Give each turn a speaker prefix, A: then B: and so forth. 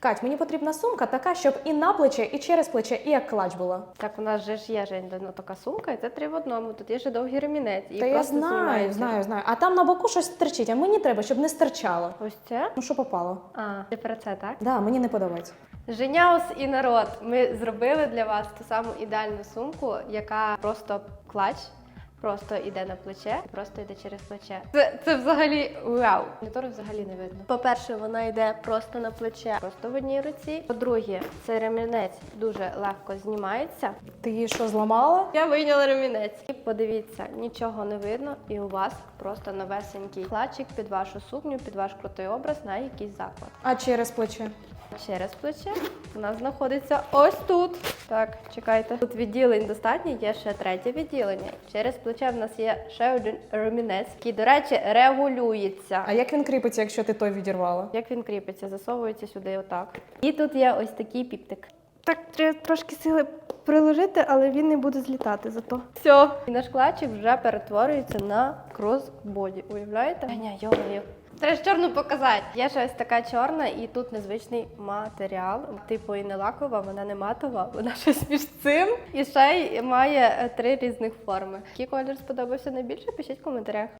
A: Кать, мені потрібна сумка така, щоб і на плече, і через плече, і як клач була.
B: Так, у нас же ж є Жень, ну, така сумка, і це три в одному. Тут є ще довгий ремінець. І
A: Та я
B: просто
A: знаю,
B: знімається.
A: знаю, знаю. А там на боку щось стерчить, а мені треба, щоб не стирчало.
B: Ось це?
A: Ну що попало?
B: А, ти про це, так?
A: Да, мені не подобається.
B: Женяус і народ. Ми зробили для вас ту саму ідеальну сумку, яка просто клач. Просто йде на плече, і просто йде через плече. Це, це взагалі вау. Монітору взагалі не видно. По-перше, вона йде просто на плече, просто в одній руці. По-друге, цей ремінець дуже легко знімається.
A: Ти її що зламала?
B: Я вийняла ремінець. І подивіться, нічого не видно, і у вас просто новесенький клачик під вашу сукню, під ваш крутий образ на якийсь заклад.
A: А через плече.
B: Через плече у нас знаходиться ось тут. Так, чекайте. Тут відділень достатньо, є ще третє відділення. Через плече в нас є ще один ремінець, який, до речі, регулюється.
A: А як він кріпиться, якщо ти той відірвала?
B: Як він кріпиться, засовується сюди отак. І тут є ось такий піптик. Так, треба трошки сили приложити, але він не буде злітати зато. Все. І наш клачик вже перетворюється на кросбоді. Уявляєте? Ня, йо Треба ж чорну показати. Є щось така чорна, і тут незвичний матеріал. Типу і не лакова, вона не матова, вона щось між цим. І ще й має е, три різних форми. Який колір сподобався найбільше? Пишіть в коментарях.